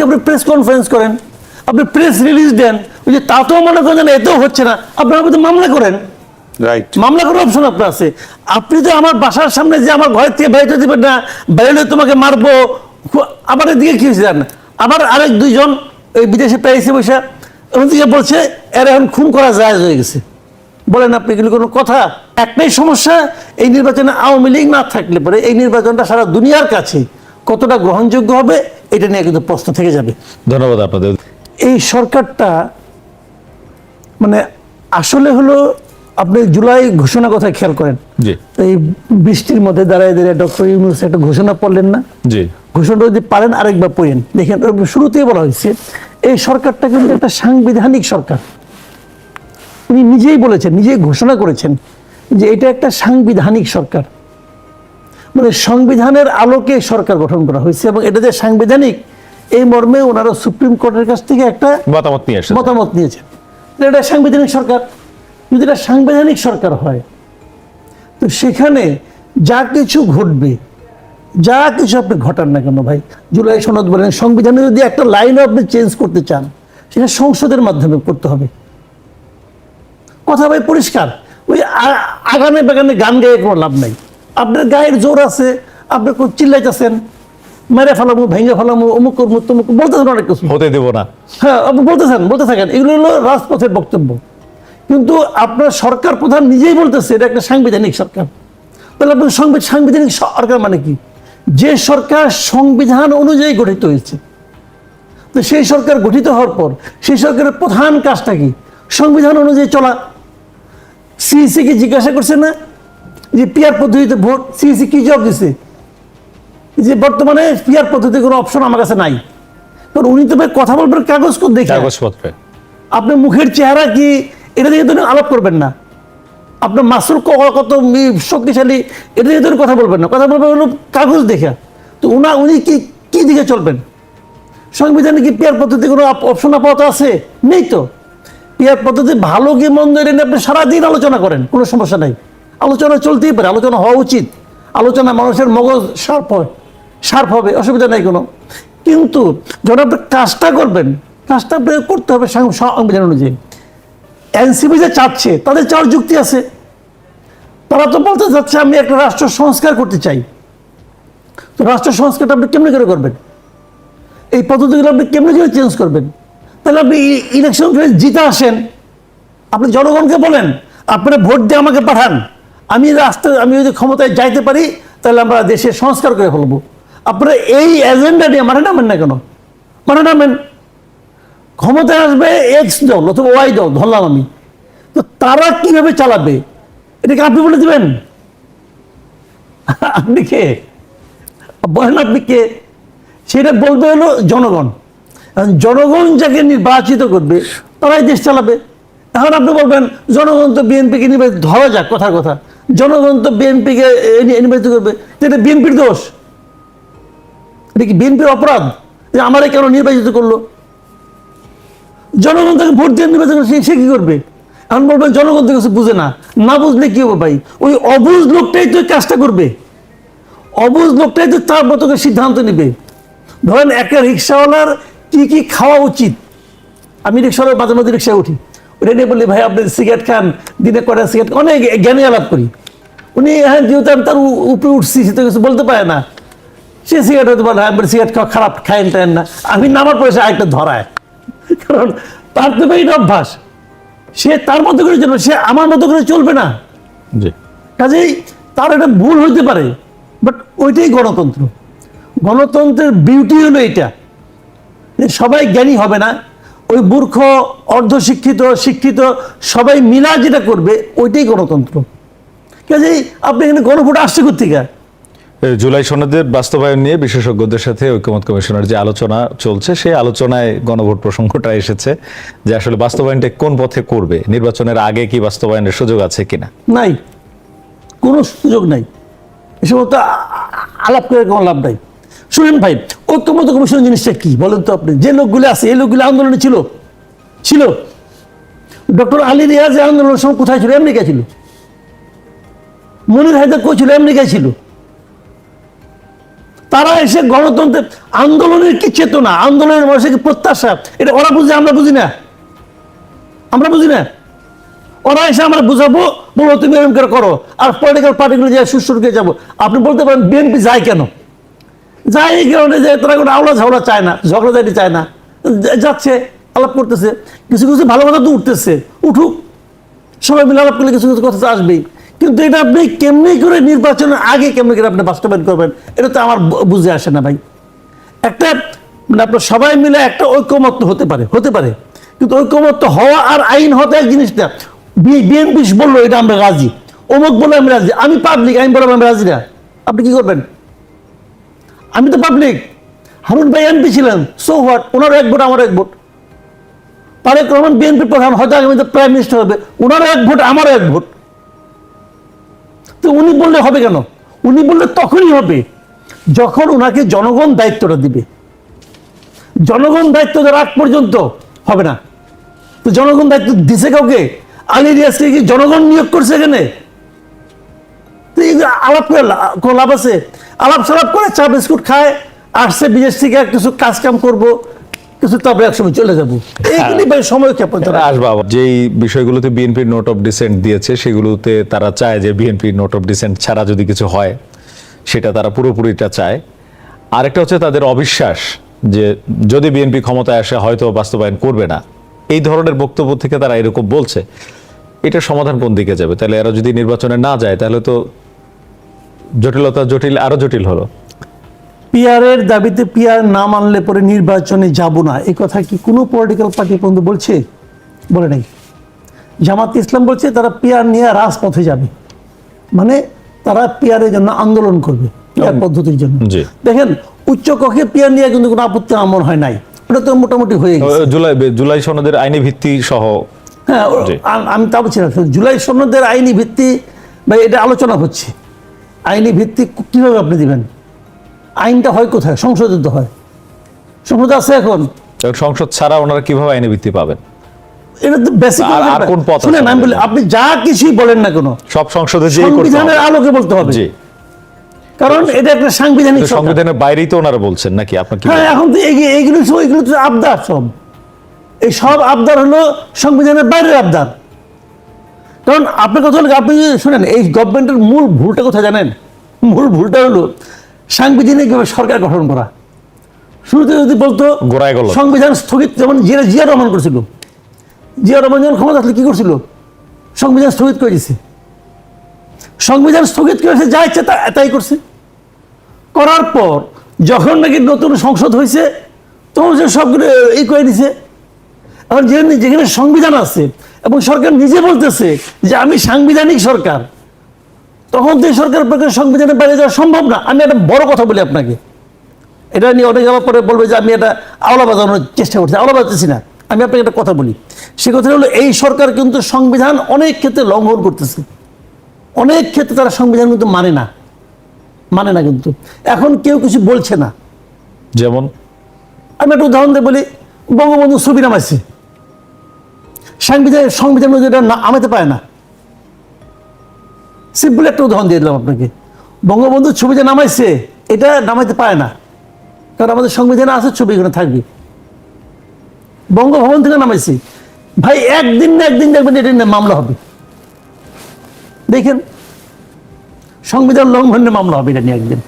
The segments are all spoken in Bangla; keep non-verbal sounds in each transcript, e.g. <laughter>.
লোককে আপনি প্রেস কনফারেন্স করেন আপনি প্রেস রিলিজ দেন ওই যে তাতেও মনে করেন এতেও হচ্ছে না আপনার আপনি তো মামলা করেন। রাইট মামলা করার অপশন আপনার আছে। আপনি তো আমার বাসার সামনে যে আমার ঘরের থেকে বেরোতে দিবেন না বেরোলে তোমাকে মারবো। আবার এদিকে কি হয়েছে জানেন? আবার আরেক দুইজন ওই বিদেশে পেয়েছে বসে ওদিকে বলছে এর এখন খুন করা যায় হয়ে গেছে। বলেন আপনি এগুলো কোনো কথা? একটাই সমস্যা এই নির্বাচনে আওয়ামী লীগ না থাকলে পরে এই নির্বাচনটা সারা দুনিয়ার কাছে। কতটা গ্রহণযোগ্য হবে এটা নিয়ে কিন্তু প্রশ্ন থেকে যাবে। ধন্যবাদ আপনাদের। এই সরকারটা মানে আসলে হলো আপনি জুলাই ঘোষণা কথা খেয়াল করেন। জি। এই বৃষ্টির মধ্যে দাঁড়ায় দাঁড়িয়ে ডক্টর ইউনুস একটা ঘোষণা পড়লেন না। জি। ঘোষণাটা যদি পারেন আরেকবার পড়েন। দেখেন শুরুতেই বলা হয়েছে এই সরকারটা কিন্তু একটা সাংবিধানিক সরকার। উনি নিজেই বলেছেন নিজেই ঘোষণা করেছেন যে এটা একটা সাংবিধানিক সরকার। মানে সংবিধানের আলোকে সরকার গঠন করা হয়েছে এবং এটা যে সাংবিধানিক এই মর্মে ওনারা সুপ্রিম কোর্টের কাছ থেকে একটা মতামত নিয়ে এসেছে মতামত নিয়েছেন। এটা সাংবিধানিক সরকার। যদি এটা সাংবিধানিক সরকার হয় তো সেখানে যা কিছু ঘটবে যা কিছু আপনি ঘটান না কেন ভাই? জুলাই সনদ বলেন সংবিধানে যদি একটা লাইনও আপনি চেঞ্জ করতে চান সেটা সংসদের মাধ্যমে করতে হবে। কথা ভাই পরিষ্কার। ওই আগানে বাগানে গান গেয়ে কোনো লাভ নাই। আপনার গায়ের জোর আছে আপনি খুব চিল্লাইতেছেন মেরে ফেলামু ভেঙে ফেলামু অমুক করমু তমুক বলতেছেন অনেক কিছু। হতে দেব না। হ্যাঁ আপনি বলতেছেন বলতে থাকেন এগুলো হলো রাজপথের বক্তব্য। কিন্তু আপনার সরকার প্রধান নিজেই বলতেছে এটা একটা সাংবিধানিক সরকার। তাহলে আপনার সংবিধান সাংবিধানিক সরকার মানে কি? যে সরকার সংবিধান অনুযায়ী গঠিত হয়েছে। তো সেই সরকার গঠিত হওয়ার পর সেই সরকারের প্রধান কাজটা কি? সংবিধান অনুযায়ী চলা। সিইসি কি জিজ্ঞাসা করছে না যে পিয়ার পদ্ধতিতে ভোট সিইসি কি জবাব দিছে? যে বর্তমানে পিয়ার পদ্ধতির কোনো অপশন আমার কাছে নাই। কারণ উনি তো ভাই কথা বলবেন কাগজ দেখে। কাগজপত্রে আপনার মুখের চেহারা কি এটা দিয়ে তো আলাপ করবেন না। আপনার মাসুর কত শক্তিশালী এটা দিয়ে তো কথা বলবেন না। কথা বলবেন হলো কাগজ দেখে। তো উনা উনি কি কি দিকে চলবেন? সংবিধানে কি পেয়ার পদ্ধতি কোনো অপশন আপাতত আছে? নেই তো। পেয়ার পদ্ধতি ভালো কি মন্দ এটা নিয়ে আপনি সারাদিন আলোচনা করেন কোনো সমস্যা নাই। আলোচনা চলতেই পারে, আলোচনা হওয়া উচিত। আলোচনা মানুষের মগজ শার্প হয়, শার্প হবে, অসুবিধা নেই কোনো। কিন্তু যখন আপনি কাজটা করবেন, কাজটা আপনাকে করতে হবে সংবিধান অনুযায়ী। এনসিপি যে চাচ্ছে, তাদের চার যুক্তি আছে। তারা তো বলতে চাচ্ছে, আমি একটা রাষ্ট্র সংস্কার করতে চাই। তো রাষ্ট্র সংস্কারটা আপনি কেমনি করে করবেন? এই পদ্ধতিগুলো আপনি কেমনি করে চেঞ্জ করবেন? তাহলে আপনি ইলেকশন জিতে আসেন। আপনি জনগণকে বলেন, আপনারা ভোট দিয়ে আমাকে পাঠান। আমি রাস্তা আমি যদি ক্ষমতায় যাইতে পারি, তাহলে আমরা দেশের সংস্কার করে ফেলব। আপনারা এই এজেন্ডা নিয়ে মানে নামেন না কেন? মানে নামেন। ক্ষমতায় আসবে এক্স দল অথবা ওয়াই দল, ধরলাম আমি। তো তারা কীভাবে চালাবে? এটাকে আপনি বলে দেবেন? <laughs> আপনি কে? বলেন আপনি কে? সেটা বলতে হলো জনগণ। জনগণ যাকে নির্বাচিত করবে, তারাই দেশ চালাবে। এখন আপনি বলবেন, জনগণ তো বিএনপিকে নির্বাচিত ধরা যাক কথার কথা। জনগণ তো বিএনপিকে নির্বাচিত করবে। এটা বিএনপির দোষ। এটা কি বিএনপির অপরাধ? যে আমারে কেন নির্বাচিত করল? জনগণ তাকে ভোট দিয়ে নির্বাচন সে- কি করবে? এখন বলবেন জনগণ তো কিছু বুঝে না। না বুঝলে কি হবে ভাই? ওই অবুঝ লোকটাই তো কাজটা করবে। অবুঝ লোকটাই তো তার মতো সিদ্ধান্ত নেবে। ধরেন একটা রিক্সাওয়ালার কি কি খাওয়া উচিত? আমি রিক্সাওয়ালার মাঝে মাঝে রিক্সায় উঠি। ওটা নিয়ে বলি, ভাই, আপনি সিগারেট খান, দিনে কটা সিগারেট অনেক জ্ঞানী আলাপ করি। উনি হ্যাঁ যেহেতু আমি তার উপরে উঠছি সে তো কিছু বলতে পারে না। সে সিগারেট হতে পারে হ্যাঁ সিগারেট খাওয়া খারাপ খায়েন টায়েন না। আমি নামার পরে সে আরেকটা ধরায়। <laughs> কারণ তার তো এটা অভ্যাস। সে তার মতো করে চলবে সে আমার মতো করে চলবে না। কাজেই তার একটা ভুল হইতে পারে বাট ওইটাই গণতন্ত্র। গণতন্ত্রের বিউটি হলো এটা যে সবাই জ্ঞানী হবে না ওই মূর্খ অর্ধশিক্ষিত শিক্ষিত সবাই মিলা যেটা করবে ওইটাই গণতন্ত্র। কাজেই আপনি এখানে গণভোট আসছে কোথেকে জুলাই সনদের বাস্তবায়ন নিয়ে বিশেষজ্ঞদের সাথে ঐক্যমত কমিশনের যে আলোচনা চলছে সেই আলোচনায় গণভোট প্রসঙ্গটা এসেছে যে আসলে বাস্তবায়নটা কোন পথে করবে? নির্বাচনের আগে কি বাস্তবায়নের সুযোগ আছে কিনা? নাই। কোনো সুযোগ নাই। এসব তো আলাপ করে কোনো লাভ নাই। শুনেন ভাই ঐক্যমত কমিশন জিনিসটা কি? বলেন তো আপনি। যে লোকগুলো আছে এই লোকগুলো আন্দোলনে ছিল। ছিল। ডক্টর আলী রিয়াজ আন্দোলনের সময় কোথায় ছিল? আমেরিকা ছিল। মনির হায়দার কই ছিল? আমেরিকায় ছিল। তারা এসে গণতন্ত্রের আন্দোলনের কি চেতনা? আন্দোলনের বয়সে কি প্রত্যাশা? এটা ওরা বুঝে, আমরা বুঝি না। আমরা বুঝি না। ওরা এসে আমরা বুঝাবো, বলো তুমি এরকম করে করো। আর পলিটিক্যাল পার্টিগুলো যে সুরকে যাব। আপনি বলতে পারেন বিএনপি যায় কেন? যায় এই কারণে যে তারা কোনো আওলা ঝাওলা চায় না, ঝগড়াঝাটি চায় না। যাচ্ছে, আলাপ করতেছে। কিছু কিছু ভালো কথা তো উঠতেছে। উঠুক। সবাই মিলে আলাপ করলে কিছু কিছু কথা আসবেই। কিন্তু এটা আপনি কেমনি করে নির্বাচনের আগে কেমনি করে আপনি বাস্তবায়ন করবেন, এটা তো আমার বুঝে আসে না ভাই। একটা মানে আপনার সবাই মিলে একটা ঐক্যমত্য হতে পারে হতে পারে। কিন্তু ঐক্যমত্য হওয়া আর আইন হতে এক জিনিসটা বিএনপি বলল, এটা আমরা রাজি। অমুক বলে আমি রাজি। আমি পাবলিক আমি বললাম, আমি রাজি না। আপনি কি করবেন? আমি তো পাবলিক হারুন ভাই এমপি ছিলেন সো হোয়াট ওনারও এক ভোট, আমারও এক ভোট। তারেক রহমান বিএনপি প্রধান, হয়তো আগামীতে প্রাইম মিনিস্টার হবে। ওনারও এক ভোট, আমারও এক ভোট। তো উনি বললে হবে কেন? উনি বললে তখনই হবে, যখন ওনাকে জনগণ দায়িত্বটা দিবে। জনগণ দায়িত্ব দেওয়ার আগ পর্যন্ত হবে না। তো জনগণ দায়িত্ব দিছে কাউকে? আলী রিয়াজকে কি জনগণ নিয়োগ করছে এখানে? আলাপ করে কোনো লাভ আছে? আলাপ সালাপ করে চা, বিস্কুট খায়, আসছে বিদেশ থেকে কিছু কাজ কাম করব কিছু তারপরে একসময় চলে যাব। এইগুলি সময় ক্ষেপণ তারা আসবে আবার যেই বিষয়গুলোতে বিএনপির নোট অফ ডিসেন্ট দিয়েছে, সেগুলোতে তারা চায় যে বিএনপির নোট অফ ডিসেন্ট ছাড়া যদি কিছু হয়, সেটা তারা পুরোপুরিটা চায়। আরেকটা হচ্ছে তাদের অবিশ্বাস যে যদি বিএনপি ক্ষমতায় আসে, হয়তো বাস্তবায়ন করবে না। এই ধরনের বক্তব্য থেকে তারা এরকম বলছে। এটা সমাধান কোন দিকে যাবে? তাহলে এরা যদি নির্বাচনে না যায়, তাহলে তো জটিলতা জটিল, আরও জটিল হলো। পিয়ারের দাবিতে পিয়ার না মানলে পরে নির্বাচনে যাব না। এই কথা কি কোনো পলিটিক্যাল পার্টি পর্যন্ত বলছে? বলে নাই। জামাত ইসলাম বলছে তারা পিয়ার নিয়ে রাজপথে যাবে। মানে তারা পিয়ারের জন্য আন্দোলন করবে পিয়ার পদ্ধতির জন্য। দেখেন উচ্চ কক্ষে পিয়ার নিয়ে কিন্তু কোনো আপত্তি আমার হয় নাই। ওটা তো মোটামুটি হয়ে গেছে। জুলাই জুলাই সনদের আইনি ভিত্তি সহ। হ্যাঁ আমি তা বলছি না। জুলাই সনদের আইনি ভিত্তি বা এটা আলোচনা হচ্ছে। আইনি ভিত্তি কীভাবে আপনি দিবেন? আইনটা হয় কোথায়? সংসদে তো হয়। সংসদ আছে এখন। সংসদ ছাড়া ওনারা কীভাবে আইনি ভিত্তি পাবেন? এটা তো বেসিক আর- কোন পথ শুনেন আমি বলি আপনি যা কিছুই বলেন না কেন সব সংসদে যে সংবিধানের আলোকে বলতে হবে। জি। কারণ এটা একটা সাংবিধানিক সংবিধানের বাইরেই তো ওনারা বলছেন নাকি? হ্যাঁ এখন তো সব এগুলো তো আবদার সব। এই সব আবদার হলো সংবিধানের বাইরের আবদার। কারণ আপনার কথা হলো আপনি যদি শুনেন এই গভর্নমেন্টের মূল ভুলটা কোথায় জানেন? মূল ভুলটা হলো সাংবিধানিকভাবে সরকার গঠন করা। শুরুতে যদি বলতো। সংবিধান স্থগিত যেমন জিয়া জিয়া রহমান করেছিল। জিয়া রহমান যখন ক্ষমতা আসলে কি করছিল? সংবিধান স্থগিত করে দিছে। সংবিধান স্থগিত করেছে যা ইচ্ছে তা- তাই করছে। করার পর যখন নাকি নতুন সংসদ হয়েছে তখন সে সবগুলো এই করে দিছে। এখন যেখানে যেখানে সংবিধান আছে এবং সরকার নিজে বলতেছে যে আমি সাংবিধানিক সরকার তখন তো এই সরকার পক্ষে সংবিধানের বাইরে যাওয়া সম্ভব না। আমি একটা বড় কথা বলি আপনাকে। এটা নিয়ে অনেক আবার পরে বলবে যে আমি এটা আওলা বাজানোর চেষ্টা করছি। আওলা বাজাচ্ছি না। আমি আপনাকে একটা কথা বলি। সে কথা হলো এই সরকার কিন্তু সংবিধান অনেক ক্ষেত্রে লঙ্ঘন করতেছে। অনেক ক্ষেত্রে তারা সংবিধান কিন্তু মানে না। মানে না কিন্তু। এখন কেউ কিছু বলছে না। যেমন? আমি একটা উদাহরণ দিয়ে বলি বঙ্গবন্ধু ছবি নামাইছে। সংবিধান সংবিধান এটা না- নামাতে পারে না। সিম্পল একটা উদাহরণ দিয়ে দিলাম আপনাকে। বঙ্গবন্ধুর ছবি যে নামাইছে, এটা নামাইতে পারে না। কারণ আমাদের সংবিধানে আছে ছবি এখানে থাকবে। বঙ্গভবন থেকে নামাইছি। ভাই, একদিন না একদিন দেখবেন এটা নিয়ে মামলা হবে। দেখেন, সংবিধান লঙ্ঘনের মামলা হবে এটা নিয়ে একদিন।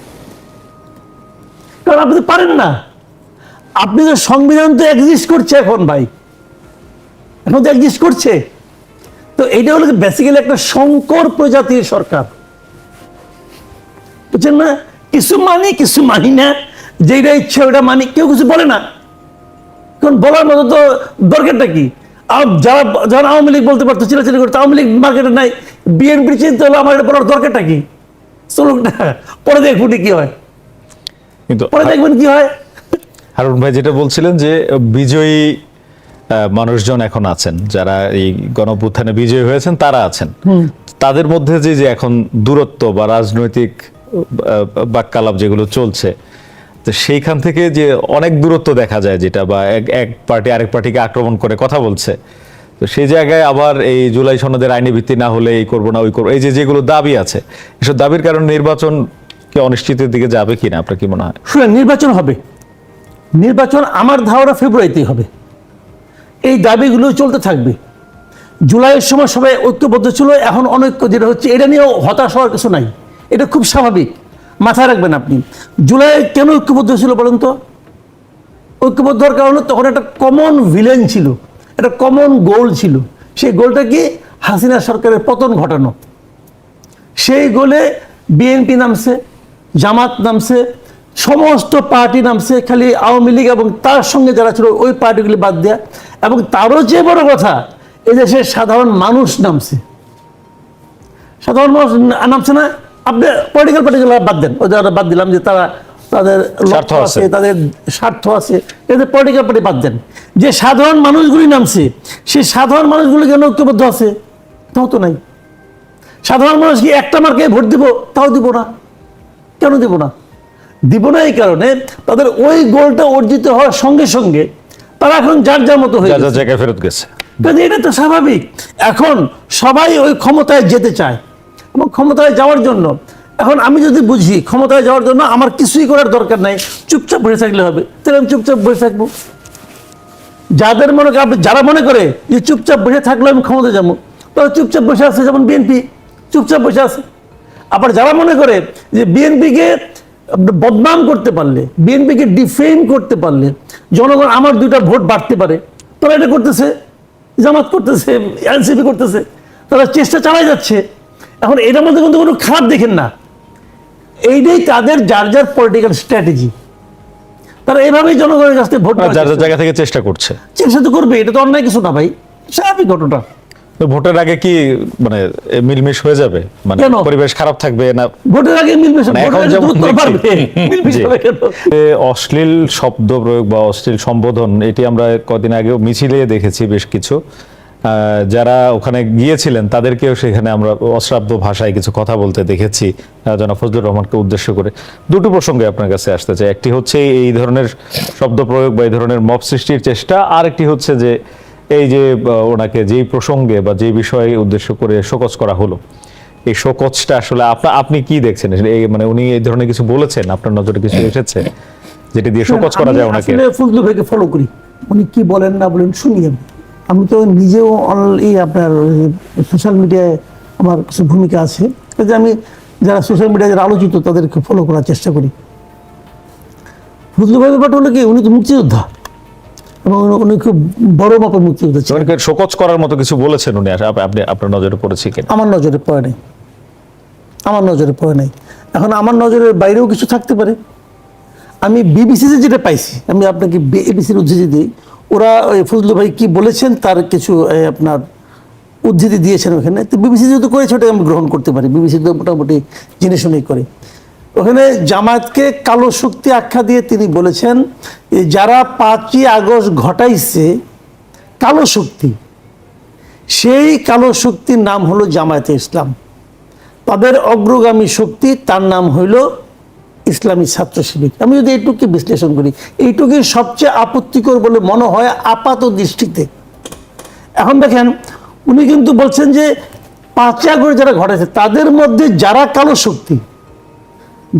কারণ আপনি তো পারেন না। আপনি তো সংবিধান তো এক্সিস্ট করছে এখন, ভাই। এখন তো এক্সিস্ট করছে। তো এটা হলো বেসিক্যালি একটা শঙ্কর প্রজাতির সরকার। বুঝছেন না? কিছু মানি কিছু মানি না। যেটা ইচ্ছে ওটা মানি। কেউ কিছু বলে না। কারণ বলার মতো তো দরকারটা কি? যারা যারা আওয়ামী লীগ বলতে পারতো চিলাচিলি করতো আওয়ামী লীগ মার্কেটে নাই। বিএনপির চিন্তা হলো আমার এটা বলার দরকারটা কি? চলুক না পরে দেখব কি হয়। কিন্তু পরে দেখবেন কি হয়। হারুন ভাই যেটা বলছিলেন যে বিজয়ী মানুষজন এখন আছেন যারা এই গণপুত্থানে বিজয়ী হয়েছেন তারা আছেন। তাদের মধ্যে যে যে এখন দূরত্ব বা রাজনৈতিক বাক্যালাপ যেগুলো চলছে তো সেইখান থেকে যে অনেক দূরত্ব দেখা যায় যেটা বা এক এক পার্টি আরেক পার্টিকে আক্রমণ করে কথা বলছে তো সেই জায়গায় আবার এই জুলাই সনদের আইনি ভিত্তি না হলে এই করব না ওই করব এই যে যেগুলো দাবি আছে এসব দাবির কারণে নির্বাচন কি অনিশ্চিতের দিকে যাবে কিনা আপনার কি মনে হয়? শুনেন নির্বাচন হবে। নির্বাচন আমার ধারণা ফেব্রুয়ারিতেই হবে। এই দাবিগুলো চলতে থাকবে। জুলাইয়ের সময় সবাই ঐক্যবদ্ধ ছিল, এখন অনৈক্য যেটা হচ্ছে, এটা নিয়েও হতাশ হওয়ার কিছু নাই। এটা খুব স্বাভাবিক। মাথায় রাখবেন আপনি, জুলাই কেন ঐক্যবদ্ধ ছিল বলুন তো? ঐক্যবদ্ধ হওয়ার কারণে তখন একটা কমন ভিলেন ছিল, একটা কমন গোল ছিল। সেই গোলটা কি? হাসিনা সরকারের পতন ঘটানো। সেই গোলে বিএনপি নামছে, জামাত নামছে, সমস্ত পার্টি নামছে, খালি আওয়ামী লীগ এবং তার সঙ্গে যারা ছিল, ওই পার্টিগুলি বাদ দেয়া। এবং তারও যে বড় কথা এদেশের সাধারণ মানুষ নামছে। সাধারণ মানুষ নামছে না। আপনি পলিটিক্যাল পার্টিগুলো বাদ দেন। ওই যারা বাদ দিলাম যে তারা তাদের স্বার্থ লক্ষ্য। আছে। তাদের স্বার্থ আছে। এদের পলিটিক্যাল পার্টি বাদ দেন। যে সাধারণ মানুষগুলি নামছে সেই সাধারণ মানুষগুলি কেন ঐক্যবদ্ধ আছে? তাও তো নাই। সাধারণ মানুষ কি একটা মার্কে ভোট দিব? তাও দিব না। কেন দিব না? দিব না এই কারণে তাদের ওই গোলটা অর্জিত হওয়ার সঙ্গে সঙ্গে তারা এখন যার যার মতো হয়ে যা যা জায়গায় ফেরত গেছে। এটা তো স্বাভাবিক। এখন সবাই ওই ক্ষমতায় যেতে চায় এবং ক্ষমতায় যাওয়ার জন্য। এখন আমি যদি বুঝি ক্ষমতায় যাওয়ার জন্য আমার কিছুই করার দরকার নাই চুপচাপ বসে থাকলে হবে। তাহলে আমি চুপচাপ বসে থাকব। যাদের মনে করে আপনি যারা মনে করে যে চুপচাপ বসে থাকলে আমি ক্ষমতা যাব তারা চুপচাপ বসে আছে যেমন বিএনপি চুপচাপ বসে আছে। আবার যারা মনে করে যে বিএনপিকে বদনাম করতে পারলে বিএনপিকে ডিফেম করতে পারলে জনগণ আমার দুইটা ভোট বাড়তে পারে তারা এটা করতেছে জামাত করতেছে এনসিপি করতেছে তারা চেষ্টা চালাই যাচ্ছে। এখন এটার মধ্যে কিন্তু কোনো খারাপ দেখেন না। এইটাই তাদের যার যার পলিটিক্যাল স্ট্র্যাটেজি তারা এভাবেই জনগণের কাছ থেকে ভোট যার জায়গা থেকে চেষ্টা করছে। চেষ্টা তো করবে এটা তো অন্যায় কিছু না ভাই স্বাভাবিক ঘটনা। ভোটের আগে কি মানে মিলমিশ হয়ে যাবে? মানে পরিবেশ খারাপ থাকবে না? ভোটের আগে মিলবে মানে অশ্লীল শব্দ প্রয়োগ বা অশ্লীল সম্বোধন এটি আমরা কদিন আগেও মিছিলে দেখেছি বেশ কিছু। যারা ওখানে গিয়েছিলেন তাদেরকেও সেখানে আমরা অশ্রাব্য ভাষায় কিছু কথা বলতে দেখেছি। জনাব ফজলুর রহমানকে উদ্দেশ্য করে। দুটো প্রসঙ্গে আপনার কাছে আসতে চাই। একটি হচ্ছে এই ধরনের শব্দ প্রয়োগ বা এই ধরনের মব সৃষ্টির চেষ্টা আর একটি হচ্ছে যে এই যে ওনাকে যেই প্রসঙ্গে বা যে বিষয়ে উদ্দেশ্য করে শোকজ করা হলো এই শোকজটা আসলে আপনি আপনি কি দেখছেন? মানে উনি এই ধরনের কিছু বলেছেন আপনার নজরে কিছু এসেছে যেটি দিয়ে শোকজ করা যায় ওনাকে? ফজলু ভাইকে ফলো করি। উনি কি বলেন না বলেন শুনি আমি। আমি তো নিজেও এই আপনার সোশ্যাল মিডিয়ায় আমার কিছু ভূমিকা আছে। যে আমি যারা সোশ্যাল মিডিয়ায় যারা আলোচিত তাদেরকে ফলো করার চেষ্টা করি। ফজলু ভাই ব্যাপারটা হলো কি উনি তো মুক্তিযোদ্ধা। এবং উনি- খুব বড় মাপের মুক্তিযোদ্ধা ছিলেন ওনাকে শোকজ করার মতো কিছু বলেছেন উনি? আপ- আপনি আপনার নজরে পড়েছে কিনা? আমার নজরে পড়ে নাই। আমার নজরে পড়ে নাই। এখন আমার নজরের বাইরেও কিছু থাকতে পারে। আমি বিবিসিতে যেটা পাইছি আমি আপনাকে এবিসির উদ্ধৃতি দিই। ওরা ফজলু ভাই কি বলেছেন তার কিছু আপনার উদ্ধৃতি দিয়েছেন ওখানে। তো বিবিসি যেহেতু করেছে ওটা আমি গ্রহণ করতে পারি। বিবিসি তো মোটামুটি জেনে শুনেই করে। ওখানে জামায়াতকে কালো শক্তি আখ্যা দিয়ে তিনি বলেছেন যারা পাঁচই আগস্ট ঘটাইছে, কালো শক্তি। সেই কালো শক্তির নাম হলো জামায়াতে ইসলাম। তাদের অগ্রগামী শক্তি তার নাম হইল ইসলামী ছাত্র শিবির। আমি যদি এইটুকুকে বিশ্লেষণ করি, এইটুকুই সবচেয়ে আপত্তিকর বলে মনে হয় আপাত দৃষ্টিতে। এখন দেখেন, উনি কিন্তু বলছেন যে পাঁচই আগস্ট যারা ঘটাইছে, তাদের মধ্যে যারা কালো শক্তি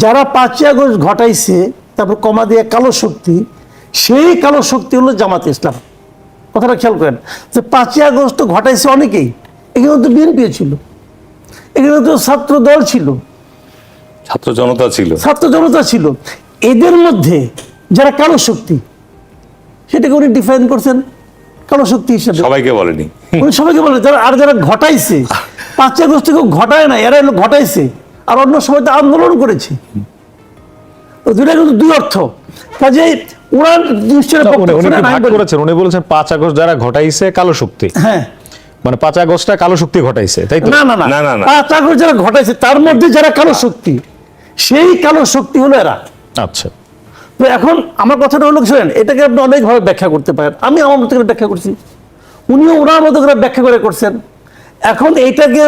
যারা পাঁচই আগস্ট ঘটাইছে তারপর কমা দিয়ে কালো শক্তি সেই কালো শক্তি হলো জামাত ইসলাম। কথাটা খেয়াল করেন যে পাঁচই আগস্ট তো ঘটাইছে অনেকেই এখানে তো বিএনপিও ছিল এখানে তো ছাত্র দল ছিল। ছাত্র জনতা ছিল। ছাত্র জনতা ছিল। এদের মধ্যে যারা কালো শক্তি সেটাকে উনি ডিফাইন করছেন কালো শক্তি হিসেবে। সবাইকে বলেনি। উনি সবাইকে বলে যারা আর যারা ঘটাইছে পাঁচই আগস্ট কেউ ঘটায় না এরা এলো ঘটাইছে। আর অন্য সময় তো আন্দোলন করেছে। তো দুটা কিন্তু দুই অর্থ। কাজে ওরা জিনিসটা করেছেন? উনি বলেছেন পাঁচ আগস্ট যারা ঘটাইছে কালো শক্তি। হ্যাঁ। মানে পাঁচ আগস্টটা কালো শক্তি ঘটাইছে তাই তো? না না না। না, না, না। পাঁচ আগস্ট যারা ঘটাইছে তার মধ্যে যারা কালো শক্তি সেই কালো শক্তি হলো এরা। আচ্ছা। তো এখন আমার কথাটা হলো শোনেন এটাকে আপনি অনেকভাবে ব্যাখ্যা করতে পারেন। আমি আমার মতো করে ব্যাখ্যা করছি। উনিও ওনার মতো করে ব্যাখ্যা করে করছেন। এখন এইটাকে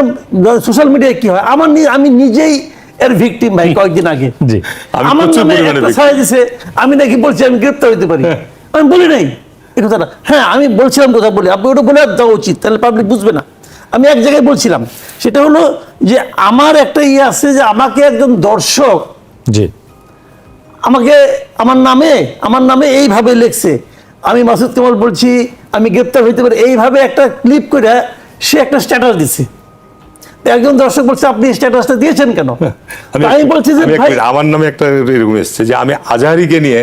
সোশ্যাল মিডিয়ায় কি হয়? আমার আমি নিজেই এর ভিকটিম ভাই কয়েকদিন আগে। আমার নামে একটা ছাড়া দিছে আমি নাকি বলছি আমি গ্রেপ্তার হইতে পারি। আমি বলি নাই। এই কথাটা। হ্যাঁ আমি বলছিলাম কথা বলি। আপনি ওটা বলে দেওয়া উচিত তাহলে পাবলিক বুঝবে না। আমি এক জায়গায় বলছিলাম সেটা হলো যে আমার একটা ইয়ে আছে যে আমাকে একজন দর্শক জি। আমাকে আমার নামে আমার নামে এইভাবে লিখছে। আমি মাসুদ কামাল বলছি আমি গ্রেপ্তার হইতে পারি। এইভাবে একটা ক্লিপ করে সে একটা স্ট্যাটাস দিছে। একজন দর্শক বলছে আপনি স্ট্যাটাসটা দিয়েছেন কেন? তো আমি বলছি যে আমার নামে একটা এরকম এসছে যে আমি আজহারিকে নিয়ে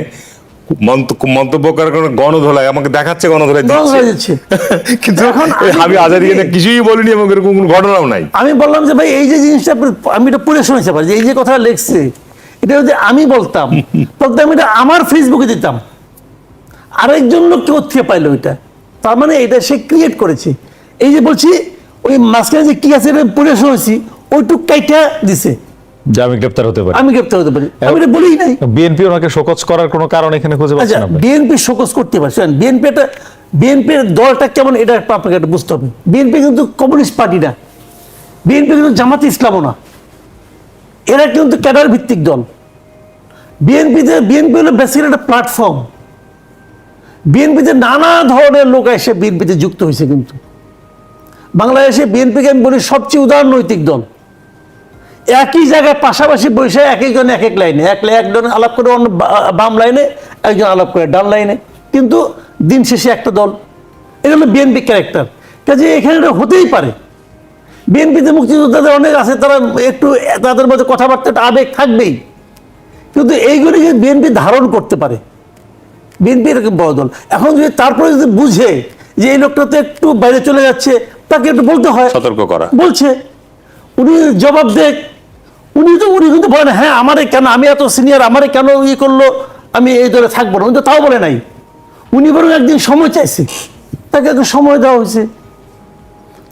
মন্তব্য করার কারণে গণধোলায় আমাকে দেখাচ্ছে গণধোলায় দিচ্ছে। <laughs> কিন্তু এখন আমি- কিছুই বলিনি এবং এরকম কোনো ঘটনাও নাই। আমি বললাম যে ভাই এই যে জিনিসটা আমি এটা পড়ে শুনেছি পারি যে এই যে কথা লিখছে এটা যদি আমি বলতাম <laughs> তখন আমি এটা আমার ফেসবুকে দিতাম। আরেকজন লোক কেউ থেকে পাইলো এটা। তার মানে এটা সে ক্রিয়েট করেছে। এই যে বলছি ওই মাঝখানে যে কি আছে এটা পড়ে শুনেছি ওইটুক কাইটা দিছে। যে আমি গ্রেপ্তার হতে পারি। আমি গ্রেপ্তার হতে পারি। আমি এটা নাই। বিএনপি ওনাকে শোকজ করার কোনো কারণ এখানে খুঁজে আচ্ছা পাচ্ছেন আপনি? বিএনপি শোকস করতে পারে। শুনেন বিএনপি একটা বিএনপির দলটা কেমন এটা আপনাকে একটা বুঝতে হবে। বিএনপি কিন্তু কমিউনিস্ট পার্টি না বিএনপি কিন্তু জামাতে ইসলামও না। এরা কিন্তু ক্যাডার ভিত্তিক দল। বিএনপিতে বিএনপি হলো বেসিক্যালি একটা প্ল্যাটফর্ম বিএনপিতে নানা ধরনের লোক এসে বিএনপিতে যুক্ত হয়েছে কিন্তু। বাংলাদেশে বিএনপিকে আমি বলি সবচেয়ে উদাহরণ নৈতিক দল। একই জায়গায় পাশাপাশি বসে এক একজন এক এক লাইনে, এক একজন আলাপ করে অন্য বাম লাইনে, একজন আলাপ করে ডান লাইনে। কিন্তু দিন শেষে একটা দল। এটা হলো বিএনপি ক্যারেক্টার। কাজে এখানে এটা হতেই পারে। বিএনপিতে মুক্তিযোদ্ধাদের অনেক আছে, তারা একটু তাদের মধ্যে কথাবার্তা একটা আবেগ থাকবেই। কিন্তু এইগুলিকে বিএনপি ধারণ করতে পারে, বিএনপি এরকম বড় দল। এখন যদি তারপরে যদি বুঝে যে এই লোকটা তো একটু বাইরে চলে যাচ্ছে তাকে একটু বলতে হয়। সতর্ক করা। বলছে উনি জবাব দেখ উনি তো উনি কিন্তু বলেন হ্যাঁ আমারে কেন? আমি এত সিনিয়র আমারে কেন ইয়ে করল? আমি এই দলে থাকব না। উনি তো তাও বলে নাই। উনি বরং একদিন সময় চাইছে। তাকে একটু সময় দেওয়া হয়েছে।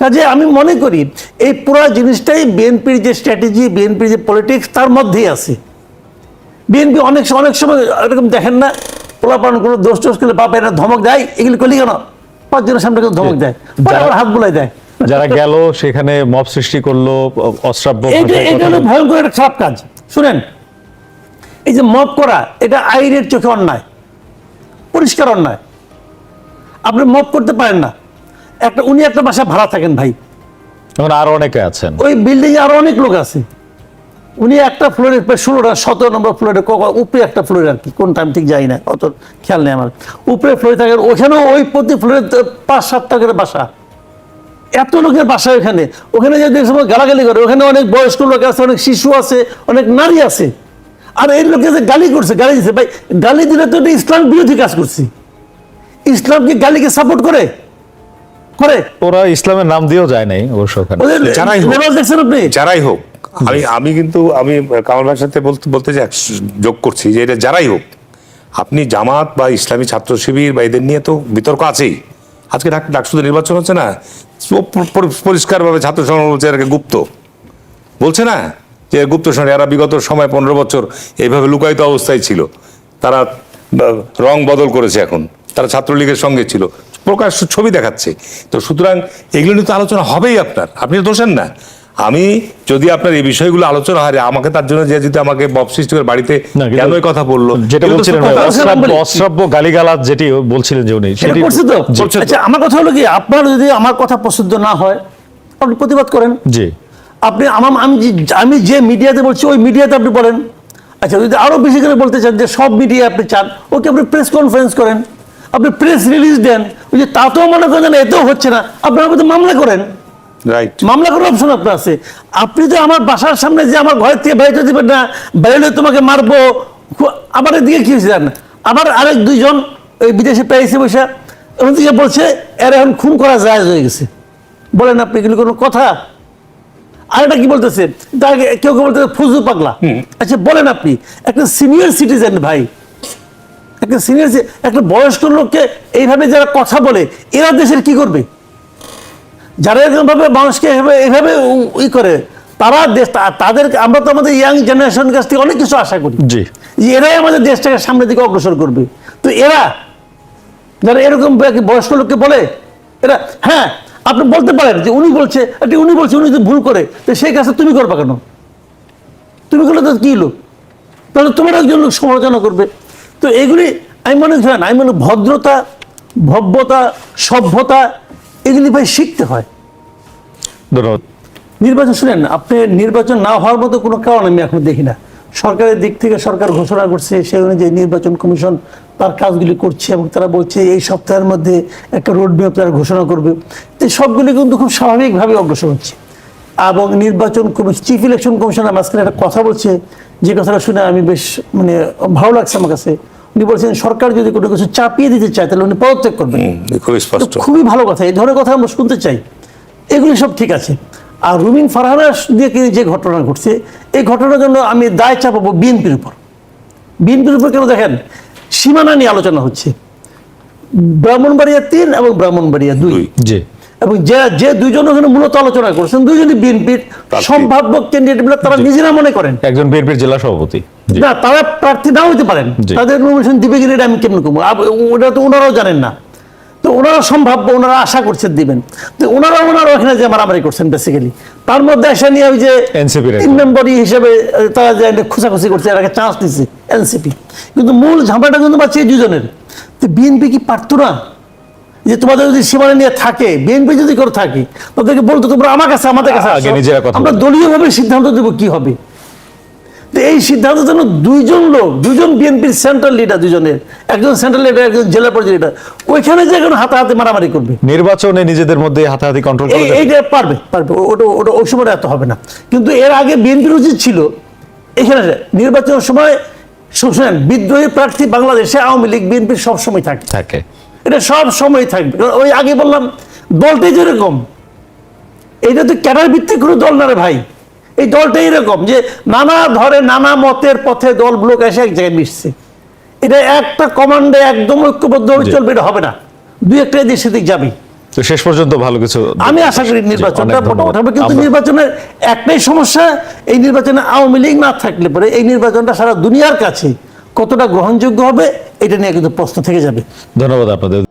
কাজে আমি মনে করি এই পুরো জিনিসটাই বিএনপির যে স্ট্র্যাটেজি বিএনপির যে পলিটিক্স তার মধ্যেই আছে। বিএনপি অনেক সময় অনেক সময় এরকম দেখেন না পোলাপান কোনো দোষ টোষ করলে বাপা এটা ধমক দেয় এগুলি করলি কেন? পাঁচজনের সামনে কেউ ধমক দেয় পরে আবার হাত বুলাই দেয়। যারা গেল সেখানে মব সৃষ্টি করল অশ্রাব্য এটা হলো ভয়ঙ্কর একটা খারাপ কাজ। শুনেন এই যে মব করা এটা আইনের চোখে অন্যায় পরিষ্কার অন্যায়। আপনি মব করতে পারেন না। একটা উনি একটা বাসা ভাড়া থাকেন ভাই। এখন আরও অনেকে আছেন। ওই বিল্ডিং এ আরও অনেক লোক আছে। উনি একটা ফ্লোরে ষোলোটা সতেরো নম্বর ফ্লোরে উপরে একটা ফ্লোরে আর কি কোন টাইম ঠিক যাই না অত খেয়াল নেই আমার। উপরে ফ্লোরে থাকে ওখানেও ওই প্রতি ফ্লোরে পাঁচ সাতটা করে বাসা। এত লোকের বাসা ওখানে। ওখানে যে দেখে গালাগালি করে ওখানে অনেক বয়স্ক লোক আছে অনেক শিশু আছে অনেক নারী আছে। আর এই লোকে যে গালি করছে গালি দিচ্ছে ভাই গালি দিলে তো এটা ইসলাম বিরোধী কাজ করছি। ইসলাম কি গালিকে সাপোর্ট করে? করে? ওরা ইসলামের নাম দিয়েও যায় নাই অবশ্য ওখানে। যারাই হোক। লেবাস দেখছেন আপনি? যারাই হোক। আমি আমি কিন্তু, আমি কামাল ভাইয়ের সাথে বলতে বলতে চাই যোগ করছি যে এটা যারাই হোক, আপনি জামাত বা ইসলামী ছাত্র শিবির বা এদের নিয়ে তো বিতর্ক আছেই। আজকে ডাক ডাকসুদের নির্বাচন হচ্ছে না পরিষ্কারভাবে ছাত্র সংগ্রাম বলছে এটাকে গুপ্ত? বলছে না যে গুপ্ত সংগ্রাম এরা বিগত সময় পনেরো বছর এইভাবে লুকায়িত অবস্থায় ছিল। তারা রং বদল করেছে এখন। তারা ছাত্রলীগের সঙ্গে ছিল। প্রকাশ ছবি দেখাচ্ছে। তো সুতরাং এগুলো নিয়ে তো আলোচনা হবেই আপনার। আপনি দোষেন না। আমি যদি আপনার এই বিষয়গুলো আলোচনা হয় আমাকে তার জন্য যে যদি আমাকে বব সৃষ্টি করে বাড়িতে কেন এই কথা বলল যেটা বলছিলেন অশ্রাব্য গালিগালাজ যেটি বলছিলেন যে উনি সেটি করছে তো? আচ্ছা আমার কথা হলো কি আপনার যদি আমার কথা পছন্দ না হয় আপনি প্রতিবাদ করেন। জি। আপনি আমার আমি আমি যে মিডিয়াতে বলছি ওই মিডিয়াতে আপনি বলেন। আচ্ছা যদি আরও বেশি করে বলতে চান যে সব মিডিয়া আপনি চান ওকে আপনি প্রেস কনফারেন্স করেন। আপনি প্রেস রিলিজ দেন। ওই যে তাতেও মনে করেন এতেও হচ্ছে না। আপনার মধ্যে মামলা করেন। রাইট মামলা করার অপশন আপনার আছে। আপনি তো আমার বাসার সামনে যে আমার ঘরের থেকে বেরোতে দিবেন না বেরোলে তোমাকে মারবো। আবার এদিকে কি হয়েছে জানেন? আবার আরেক দুইজন ওই বিদেশে পেয়েছে বসে ওখান থেকে বলছে এর এখন খুন করা যায় হয়ে গেছে। বলেন আপনি এগুলো কোনো কথা? আর এটা কি বলতেছে? কেউ কেউ বলতেছে ফুজু পাগলা। আচ্ছা বলেন আপনি একটা সিনিয়র সিটিজেন ভাই একটা সিনিয়র একটা বয়স্ক লোককে এইভাবে যারা কথা বলে এরা দেশের কি করবে? যারা এরকম ভাবে মানুষকে এভাবে এভাবে ই করে তারা দেশ তাদের আমরা তো আমাদের ইয়াং জেনারেশনের কাছ থেকে অনেক কিছু আশা করি। জি। যে এরাই আমাদের দেশটাকে সামনের দিকে অগ্রসর করবে। তো এরা যারা এরকম বয়স্ক লোককে বলে এরা হ্যাঁ আপনি বলতে পারেন যে উনি বলছে উনি বলছে উনি যদি ভুল করে তো সেই কাজটা তুমি করবা কেন? তুমি করলে তো কী লোক? তাহলে তোমার একজন লোক সমালোচনা করবে। তো এগুলি আমি মনে করি আমি মনে ভদ্রতা ভব্যতা সভ্যতা এগুলি ভাই শিখতে হয়। ধন্যবাদ নির্বাচন শুনেন আপনি নির্বাচন না হওয়ার মতো কোনো কারণ আমি এখন দেখি না। সরকারের দিক থেকে সরকার ঘোষণা করছে সেই অনুযায়ী নির্বাচন কমিশন তার কাজগুলি করছে এবং তারা বলছে এই সপ্তাহের মধ্যে একটা রোড ম্যাপ তারা ঘোষণা করবে। তো সবগুলি কিন্তু খুব স্বাভাবিকভাবে অগ্রসর হচ্ছে। এবং নির্বাচন কমিশন চিফ ইলেকশন কমিশনার মাঝখানে একটা কথা বলছে যে কথাটা শুনে আমি বেশ মানে ভালো লাগছে আমার কাছে। উনি বলছেন সরকার যদি কোনো কিছু চাপিয়ে দিতে চায় তাহলে উনি পদত্যাগ করবেন। খুব স্পষ্ট। খুবই ভালো কথা। এই ধরনের কথা আমরা শুনতে চাই। এগুলি সব ঠিক আছে। আর রুমিন ফারহানা দিয়ে যে ঘটনা ঘটছে এই ঘটনার জন্য আমি দায় চাপাবো বিএনপির উপর। বিএনপির উপর কেন দেখেন সীমানা নিয়ে আলোচনা হচ্ছে। ব্রাহ্মণবাড়িয়া তিন এবং ব্রাহ্মণবাড়িয়া দুই। এবং যে যে দুইজন ওখানে মূলত আলোচনা করছেন দুইজনই বিএনপির। সম্ভাব্য ক্যান্ডিডেট বলে তারা নিজেরা মনে করেন। একজন বিএনপির জেলা সভাপতি না তারা প্রার্থী নাও হতে পারেন। তাদের নমিনেশন দিবে কিনা এটা আমি কেমন করব ওটা তো ওনারাও জানেন না। তো ওনারা সম্ভাব্য ওনারা আশা করছেন দিবেন। তো ওনারা ওনারা ওখানে যে মারামারি করছেন বেসিক্যালি তার মধ্যে আসা নিয়ে ওই যে র তিন। নম্বরই হিসেবে তারা যে খুচাখুচি করছে এটাকে চান্স দিচ্ছে এনসিপি কিন্তু মূল ঝামেলাটা কিন্তু পাচ্ছে এই দুজনের। তো বিএনপি কি পারতো না? যে তোমাদের যদি সীমানা নিয়ে থাকে বিএনপি যদি করে থাকে তাদেরকে বলতো তোমরা আমার কাছে আমাদের কাছে আমরা। দলীয়ভাবে সিদ্ধান্ত দেবো কি হবে। তো এই সিদ্ধান্ত যেন দুইজন লোক দুজন বিএনপির সেন্ট্রাল লিডার দুজনের একজন সেন্ট্রাল লিডার একজন জেলা পর্যায়ে লিডার ওইখানে যে এখন হাতাহাতি মারামারি করবে। নির্বাচনে নিজেদের মধ্যে হাতাহাতি কন্ট্রোল? এইটা পারবে পারবে ওটা ওটা ওই সময় এত হবে না। কিন্তু এর আগে বিএনপির উচিত ছিল এখানে নির্বাচনের সময় শুনেন বিদ্রোহী প্রার্থী বাংলাদেশে আওয়ামী লীগ বিএনপির সব সময় থাকে। থাকে। এটা সব সময় থাকবে ওই আগে বললাম দলটাই যেরকম এইটা তো ক্যাডার ভিত্তিক কোনো দল না রে ভাই। এই দলটা এরকম যে নানা ধরে নানা মতের পথে দলগুলো এসে এক জায়গায় মিশছে। এটা একটা কমান্ডে একদম ঐক্যবদ্ধ জি। চলবে এটা হবে না। দুই একটা এদিক সেদিক যাবে। তো শেষ পর্যন্ত ভালো কিছু আমি আশা করি নির্বাচনটা মোটামুটি হবে কিন্তু নির্বাচনের একটাই সমস্যা এই নির্বাচনে আওয়ামী লীগ না থাকলে পরে এই নির্বাচনটা সারা দুনিয়ার কাছে কতটা গ্রহণযোগ্য হবে এটা নিয়ে কিন্তু প্রশ্ন থেকে যাবে। ধন্যবাদ আপনাদের।